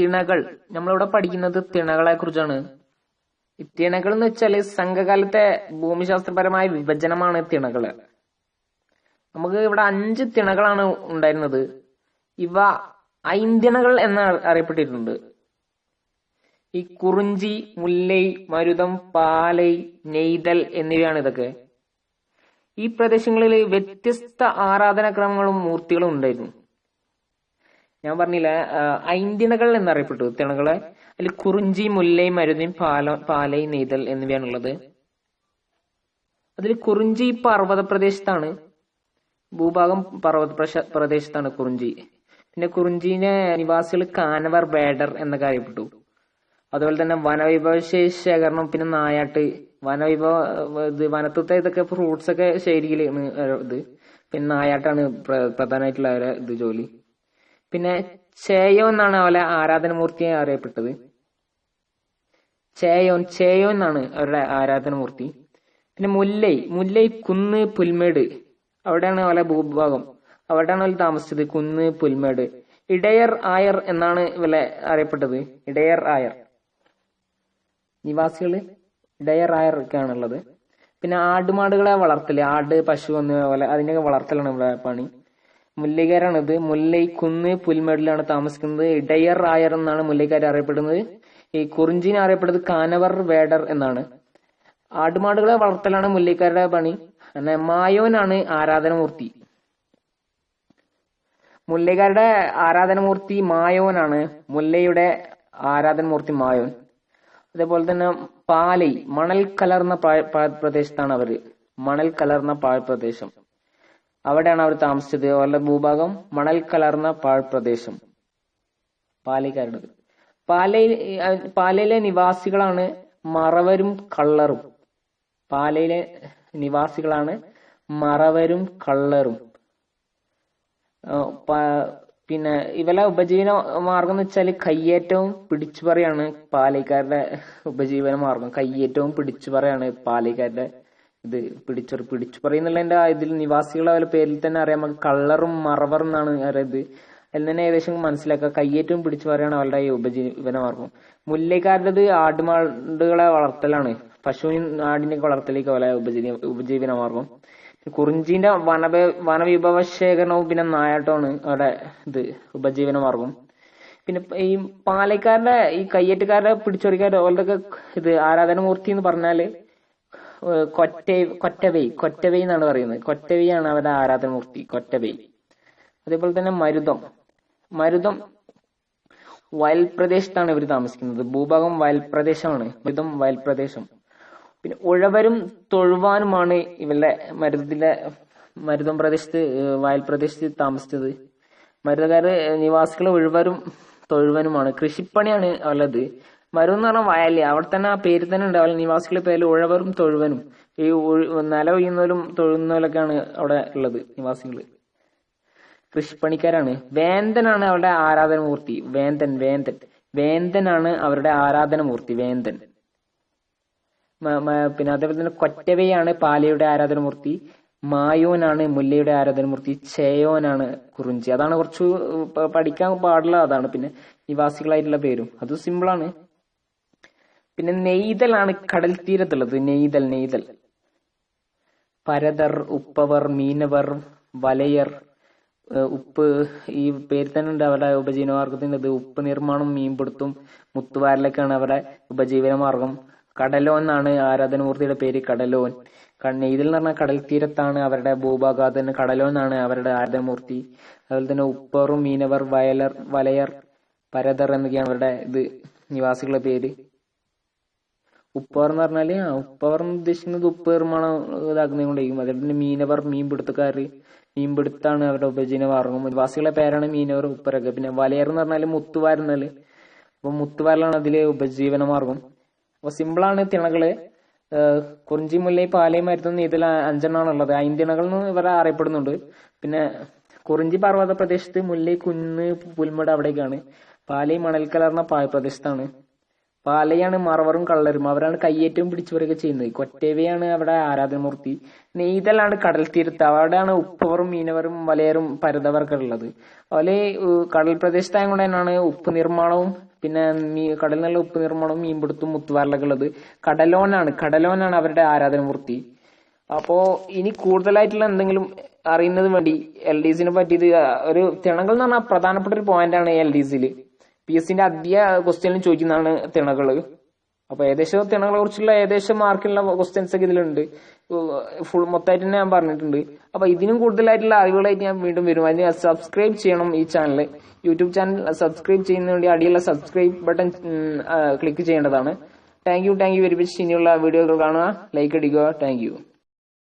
തിണകൾ. നമ്മളിവിടെ പഠിക്കുന്നത് തിണകളെ കുറിച്ചാണ് തിണകൾ എന്ന് വെച്ചാൽ സംഘകാലത്തെ ഭൂമിശാസ്ത്രപരമായ വിഭജനമാണ് തിണകൾ. നമുക്ക് ഇവിടെ അഞ്ച് തിണകളാണ് ഉണ്ടായിരുന്നത്. ഇവ ഐന്തിണകൾ എന്ന് അറിയപ്പെട്ടിട്ടുണ്ട്. ഈ കുറിഞ്ചി മുല്ലൈ മരുതം പാലൈ നെയ്തൽ എന്നിവയാണ് ഇതൊക്കെ. ഈ പ്രദേശങ്ങളിൽ വ്യത്യസ്ത ആരാധനാക്രമങ്ങളും മൂർത്തികളും ഉണ്ടായിരുന്നു. ഞാൻ പറഞ്ഞില്ല ഐന്തിണകൾ എന്നറിയപ്പെട്ടു. തിണകളെ അതിൽ കുറിഞ്ചി മുല്ലൈ മരുതിൻ പാല പാലൈ നെയ്തൽ എന്നിവയാണുള്ളത്. അതിൽ കുറിഞ്ചി പർവത പ്രദേശത്താണ് ഭൂഭാഗം പർവത പ്രദേശത്താണ് കുറിഞ്ചി. പിന്നെ കുറിഞ്ചിനെ നിവാസികൾ കാനവർ ബേഡർ എന്നൊക്കെ അറിയപ്പെട്ടു. അതുപോലെ തന്നെ വനവിഭവശേഷി ശേഖരണം പിന്നെ നായാട്ട് വനവിഭവ ഇത് വനത്തത്തെ ഇതൊക്കെ ഫ്രൂട്ട്സ് ഒക്കെ ശേഖരിക്കൽ ഇത്. പിന്നെ നായാട്ടാണ് പ്ര- പ്രധാനമായിട്ടുള്ള അവരെ ഇത് ജോലി. പിന്നെ ചേയോ എന്നാണ് അവരെ ആരാധനമൂർത്തിയെ അറിയപ്പെട്ടത്. ചേയോൻ ചേയോ എന്നാണ് അവരുടെ ആരാധനമൂർത്തി. പിന്നെ മുല്ലൈ മുല്ലൈ കുന്ന് പുൽമേട്. അവിടെയാണ് അവരെ ഭൂഭാഗം അവിടെയാണ് അവർ താമസിച്ചത് കുന്ന് പുൽമേട്. ഇടയർ ആയർ എന്നാണ് ഇവരെ അറിയപ്പെട്ടത്. ഇടയർ ആയർ. നിവാസികൾ ഇടയർ ആയർ ഒക്കെയാണുള്ളത്. പിന്നെ ആടുമാടുകളെ വളർത്തൽ ആട് പശു എന്നിവ പോലെ അതിന്റെയൊക്കെ വളർത്തലാണ് ഇവിടെ പണി. മുല്ലൈക്കാരാണിത് മുല്ലൈ കുന്ന് പുൽമേടിലാണ് താമസിക്കുന്നത്. ഇടയർ ആയർ എന്നാണ് മുല്ലൈക്കാർ അറിയപ്പെടുന്നത്. ഈ കുറിഞ്ചിനെ അറിയപ്പെടുന്നത് കാനവർ വേടർ എന്നാണ്. ആടുമാടുകളെ വളർത്തലാണ് മുല്ലൈക്കാരുടെ പണി. അങ്ങനെ മായോനാണ് ആരാധനമൂർത്തി. മുല്ലൈക്കാരുടെ ആരാധനമൂർത്തി മായോനാണ്. മുല്ലയുടെ ആരാധനമൂർത്തി മായോൻ. അതേപോലെ തന്നെ പാലൈ മണൽ കലർന്ന പ്രദേശത്താണ് അവർ. മണൽ കലർന്ന പാഴ്പ്രദേശം അവിടെയാണ് അവർ താമസിച്ചത്. അവരുടെ ഭൂഭാഗം മണൽ കലർന്ന പാഴ്പ്രദേശം. പാലക്കാരുടെ പാലയിൽ പാലയിലെ നിവാസികളാണ് മറവരും കള്ളറും. പാലയിലെ നിവാസികളാണ് മറവരും കള്ളറും. പിന്നെ ഇവരെ ഉപജീവന മാർഗം എന്ന് വെച്ചാൽ കയ്യേറ്റവും പിടിച്ചുപറയാണ് പാലക്കാരുടെ ഉപജീവന മാർഗം. കയ്യേറ്റവും പിടിച്ചുപറയാണ് പാലൈക്കാരുടെ ഇത് പിടിച്ചു പിടിച്ചുപറി എന്നുള്ളതിന്റെ ആ ഇതിൽ നിവാസികളെ അവരുടെ പേരിൽ തന്നെ അറിയാം. നമുക്ക് കള്ളറും മറവർ എന്നാണ് അറിയത് അതിൽ തന്നെ ഏകദേശം മനസ്സിലാക്കുക. കയ്യേറ്റവും പിടിച്ചു പറയാണ് അവരുടെ ഈ ഉപജീവന മാർഗം മുല്ലക്കാരുടെ ആടുമാടുകളെ വളർത്തലാണ്. പശുവിനും ആടിനെയൊക്കെ വളർത്തലേക്ക് അവരുടെ ഉപജീവന ഉപജീവന മാർഗം കുറിഞ്ചിന്റെ വന വനവിഭവ ശേഖരണവും പിന്നെ നായാട്ടമാണ് അവിടെ ഇത് ഉപജീവന മാർഗം പിന്നെ ഈ പാലക്കാരുടെ ഈ കയ്യേറ്റക്കാരുടെ പിടിച്ചൊറിക്കാരുടെ അവരുടെയൊക്കെ ഇത് ആരാധനമൂർത്തി എന്ന് പറഞ്ഞാൽ കൊറ്റ കൊറ്റവൈ കൊറ്റവൈ എന്നാണ് പറയുന്നത്. കൊറ്റവൈയാണ് അവരുടെ ആരാധനമൂർത്തി കൊറ്റവൈ. അതേപോലെ തന്നെ മരുതം. മരുതം വയൽ പ്രദേശത്താണ് ഇവർ താമസിക്കുന്നത്. ഭൂഭാഗം വയൽ പ്രദേശമാണ് മരുതം വയൽ പ്രദേശം പിന്നെ ഉഴവരും തൊഴുവാനുമാണ് ഇവരുടെ മരുതത്തിലെ മരുതം പ്രദേശത്ത് വയൽ പ്രദേശത്ത് താമസിച്ചത്. മരുതക്കാര് നിവാസികൾ ഉഴവരും തൊഴുവനുമാണ്. കൃഷിപ്പണിയാണ് അവരുള്ളത് മരുന്ന് പറഞ്ഞാൽ വയലേ അവിടെ തന്നെ ആ പേര് തന്നെ ഉണ്ടാവില്ല. നിവാസികളുടെ പേരിൽ ഉഴവരും തൊഴുവനും. ഈ നില ഒയ്യുന്നവരും തൊഴുന്നവരൊക്കെയാണ് അവിടെ ഉള്ളത് നിവാസികൾ കൃഷിപ്പണിക്കാരാണ്. വേന്തനാണ് അവരുടെ ആരാധനമൂർത്തി. വേന്തൻ വേന്തൻ. വേന്തനാണ് അവരുടെ ആരാധനമൂർത്തി. വേന്തൻ. പിന്നെ അതേപോലെ തന്നെ കൊറ്റവയാണ് പാലയുടെ ആരാധനമൂർത്തി. മായോനാണ് മുല്ലയുടെ ആരാധനമൂർത്തി. ചേയോനാണ് കുറിഞ്ചി. അതാണ് കുറച്ച് പഠിക്കാൻ പാടുള്ള അതാണ്. പിന്നെ നിവാസികളായിട്ടുള്ള പേരും. അത് സിമ്പിളാണ് പിന്നെ നെയ്തലാണ് കടൽ തീരത്തുള്ളത്. നെയ്തൽ നെയ്തൽ. പരതർ ഉപ്പവർ മീനവർ വലയർ ഉപ്പ്. ഈ പേര് തന്നെ ഉണ്ട് അവരുടെ ഉപജീവന മാർഗത്തിന്റെ ഇത് ഉപ്പ് നിർമ്മാണം മീൻപിടുത്തും മുത്തുവാരലൊക്കെയാണ് അവരുടെ ഉപജീവന മാർഗം കടലോൻ എന്നാണ് ആരാധനമൂർത്തിയുടെ പേര്. കടലോൻ. നെയ്തൽ എന്ന് പറഞ്ഞാൽ കടൽ തീരത്താണ് അവരുടെ ഭൂഭാഗാതന് കടലോൻ എന്നാണ് അവരുടെ ആരാധനമൂർത്തി. അതുപോലെ തന്നെ ഉപ്പറും മീനവർ വയലർ വലയർ പരതർ എന്നൊക്കെയാണ് അവരുടെ ഇത് നിവാസികളുടെ പേര്. ഉപ്പവർ എന്ന് പറഞ്ഞാൽ ആ ഉപ്പവർ എന്ന് ഉദ്ദേശിക്കുന്നത് ഉപ്പ് നിർമ്മാണം ഇതാക്കുന്നത് കൊണ്ടായിരിക്കും അതുപോലെ തന്നെ മീനവർ മീൻപിടുത്തക്കാര് മീൻപിടുത്താണ് അവരുടെ ഉപജീവന മാർഗം. നിവാസികളുടെ പേരാണ് മീനവർ ഉപ്പരൊക്കെ പിന്നെ വലയർ എന്ന് പറഞ്ഞാൽ മുത്തുവാരുന്നൽ. അപ്പൊ മുത്തുവാരലാണ് അതിലെ ഉപജീവന മാർഗം. അപ്പൊ സിമ്പിളാണ് തിണകൾ. കുറിഞ്ചി മുല്ലൈ പാലയും മരുത്തുന്ന ഇതിൽ അഞ്ചെണ്ണമാണ് ഉള്ളത്. ഐന്തിണകൾ എന്ന് ഇവരെ അറിയപ്പെടുന്നുണ്ട്. പിന്നെ കുറിഞ്ചി പർവത പ്രദേശത്ത് മുല്ലൈ കുന്ന് പുൽമട അവിടേക്കാണ് പാലയും മണൽ കലർന്ന പായ പ്രദേശത്താണ്. പാലയാണ് മറവറും കള്ളരും. അവരാണ് കയ്യേറ്റവും പിടിച്ചുപറിയൊക്കെ ചെയ്യുന്നത്. കൊറ്റേവയാണ് അവിടെ ആരാധനമൂർത്തി. നെയ്തലാണ് കടൽ തീരത്ത്. അവിടെയാണ് ഉപ്പവറും മീനവരും വലയറും പരതവർക്ക് ഉള്ളത് അതുപോലെ കടൽ പ്രദേശത്തായതുകൊണ്ട് തന്നെയാണ് ഉപ്പ് നിർമ്മാണവും പിന്നെ മീ കടലിൽ നിന്നുള്ള ഉപ്പ് നിർമ്മാണവും മീൻപിടുത്തും മുത്തുവാരലൊക്കെ ഉള്ളത് കടലോനാണ്. കടലോനാണ് അവരുടെ ആരാധനമൂർത്തി. അപ്പോ ഇനി കൂടുതലായിട്ടുള്ള എന്തെങ്കിലും അറിയുന്നത് വേണ്ടി എൽ ഡി സിനെ പറ്റിയത് ഒരു തിണങ്ങൾ എന്ന് പറഞ്ഞാൽ പ്രധാനപ്പെട്ട ഒരു പോയിന്റ് ആണ് എൽ ഡി സിയിൽ പി എസ് സിന്റെ ആദ്യ ക്വസ്റ്റ്യനിൽ ചോദിക്കുന്നതാണ് തിണകൾ. അപ്പൊ ഏകദേശം തിണകളെ കുറിച്ചുള്ള ഏകദേശം മാർക്കുള്ള ക്വസ്റ്റ്യൻസ് ഒക്കെ ഇതിലുണ്ട്. ഫുൾ മൊത്തമായിട്ട് തന്നെ ഞാൻ പറഞ്ഞിട്ടുണ്ട്. അപ്പൊ ഇതിനും കൂടുതലായിട്ടുള്ള അറിവുകളായിട്ട് ഞാൻ വീണ്ടും വരും. അതിന് സബ്സ്ക്രൈബ് ചെയ്യണം ഈ ചാനൽ യൂട്യൂബ് ചാനൽ സബ്സ്ക്രൈബ് ചെയ്യുന്നതിന് വേണ്ടി അടിയുള്ള സബ്സ്ക്രൈബ് ബട്ടൺ ക്ലിക്ക് ചെയ്യേണ്ടതാണ്. Thank you thank you very much ഇനിയുള്ള വീഡിയോകൾ കാണുക. ലൈക്ക് അടിക്കുക. Thank you